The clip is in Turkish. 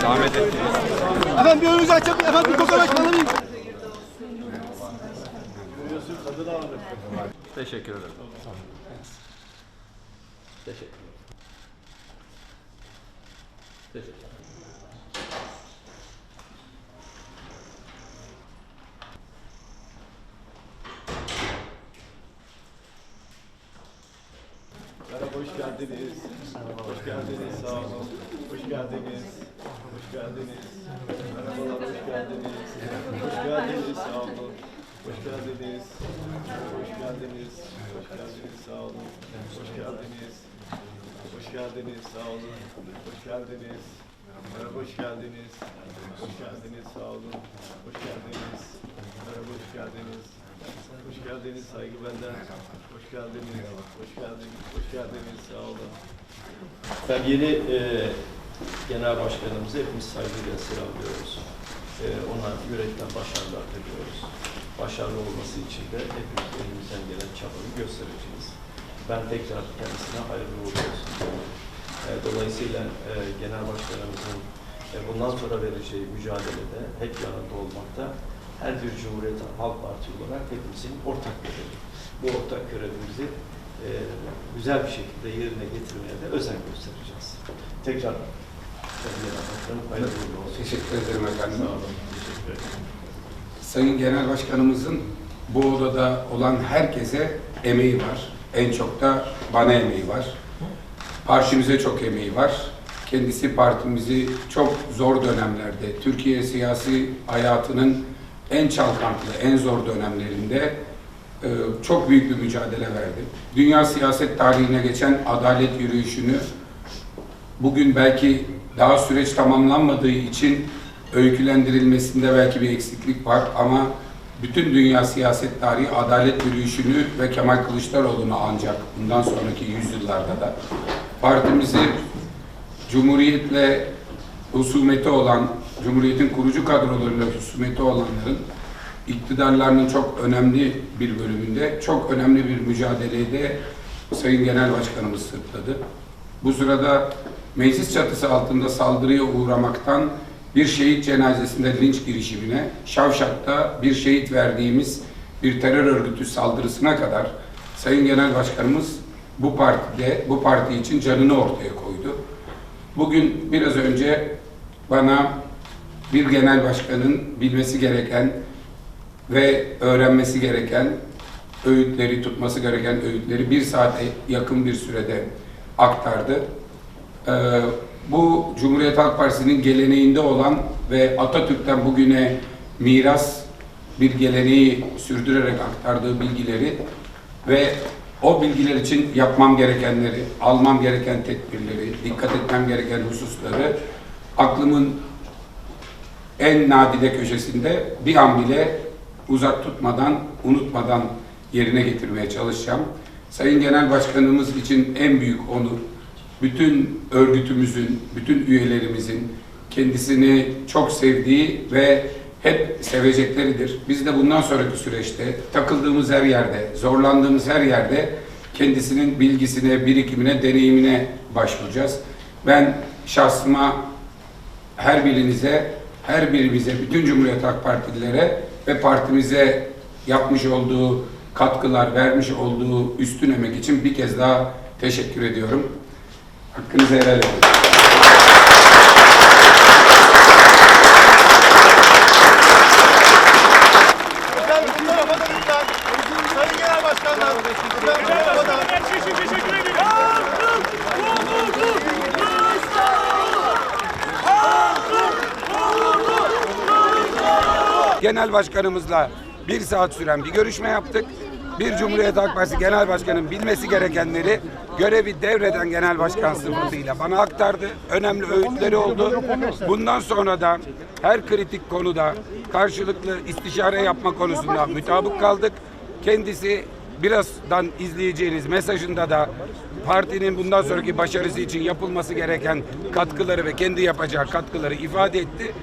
Zahmet ettiniz. Efendim bir önümüzü açalım. Efendim bir kokoreç alayım. Teşekkür ederim. Teşekkür ederim. Teşekkür ederim. Hoş geldiniz. Hoş geldiniz, sağ olun. Hoş geldiniz. Hoş geldiniz. Merhabalar, hoş geldiniz. Hoş geldiniz, sağ olun. Hoş geldiniz. Hoş geldiniz. Hoş geldiniz, sağ olun. Hoş geldiniz. Hoş geldiniz, sağ olun. Hoş geldiniz. Merhaba, hoş geldiniz. Hoş geldiniz, sağ olun. Hoş geldiniz. Merhaba, hoş geldiniz. Hoş geldiniz, saygı benden. Hoş geldiniz. Hoş geldiniz. Hoş geldiniz, sağ olun. Ben yeni e, genel başkanımızı hepimiz saygıyla selamlıyoruz. E, ona yürekten başarılar diliyoruz. Başarılı olması için de hepimiz elimizden gelen çabayı göstereceğiz. Ben tekrar kendisine hayırlı uğurlu olsun. E, dolayısıyla e, genel başkanımızın e, bundan sonra vereceği mücadelede hep yanında olmakta her bir Cumhuriyet Halk Parti olarak hepimizin ortak görevi. Bu ortak görevimizi e, güzel bir şekilde yerine getirmeye de özen göstereceğiz. Tekrar. Teşekkür ederim efendim. Sağ olun. Sayın Genel Başkanımızın bu odada olan herkese emeği var. En çok da bana emeği var. Partimize çok emeği var. Kendisi partimizi çok zor dönemlerde, Türkiye siyasi hayatının en çalkantılı, en zor dönemlerinde e, çok büyük bir mücadele verdi. Dünya siyaset tarihine geçen adalet yürüyüşünü bugün belki daha süreç tamamlanmadığı için öykülendirilmesinde belki bir eksiklik var ama bütün dünya siyaset tarihi adalet yürüyüşünü ve Kemal Kılıçdaroğlu'nu ancak bundan sonraki yüzyıllarda da partimizi Cumhuriyetle husumeti olan, Cumhuriyet'in kurucu kadrolarıyla husumeti olanların iktidarlarının çok önemli bir bölümünde, çok önemli bir mücadelede Sayın Genel Başkanımız sırtladı. Bu sırada meclis çatısı altında saldırıya uğramaktan bir şehit cenazesinde linç girişimine, Şavşat'ta bir şehit verdiğimiz bir terör örgütü saldırısına kadar Sayın Genel Başkanımız bu partide, bu parti için canını ortaya koydu. Bugün biraz önce bana bir genel başkanın bilmesi gereken ve öğrenmesi gereken öğütleri, tutması gereken öğütleri bir saate yakın bir sürede aktardı. Ee, bu Cumhuriyet Halk Partisi'nin geleneğinde olan ve Atatürk'ten bugüne miras bir geleneği sürdürerek aktardığı bilgileri ve o bilgiler için yapmam gerekenleri, almam gereken tedbirleri, dikkat etmem gereken hususları aklımın en nadide köşesinde bir an bile uzak tutmadan, unutmadan yerine getirmeye çalışacağım. Sayın Genel Başkanımız için en büyük onur, bütün örgütümüzün, bütün üyelerimizin kendisini çok sevdiği ve hep sevecekleridir. Biz de bundan sonraki süreçte takıldığımız her yerde, zorlandığımız her yerde kendisinin bilgisine, birikimine, deneyimine başvuracağız. Ben şahsıma her birinize, her birimize, bütün Cumhuriyet Halk Partililere ve partimize yapmış olduğu katkılar, vermiş olduğu üstün emek için bir kez daha teşekkür ediyorum. Hakkınızı helal edin. Efendim fotoğraf alabilirler. Sayın Genel Başkanlar. Efendim fotoğraf alabilirler. Her şey için teşekkür ederim. Genel Başkanımızla bir saat süren bir görüşme yaptık. Bir Cumhuriyet Halk Partisi Genel Başkanı'nın bilmesi gerekenleri görevi devreden Genel Başkan sıfatıyla bana aktardı. Önemli öğütleri oldu. Bundan sonra da her kritik konuda karşılıklı istişare yapma konusunda mütabık kaldık. Kendisi birazdan izleyeceğiniz mesajında da partinin bundan sonraki başarısı için yapılması gereken katkıları ve kendi yapacağı katkıları ifade etti.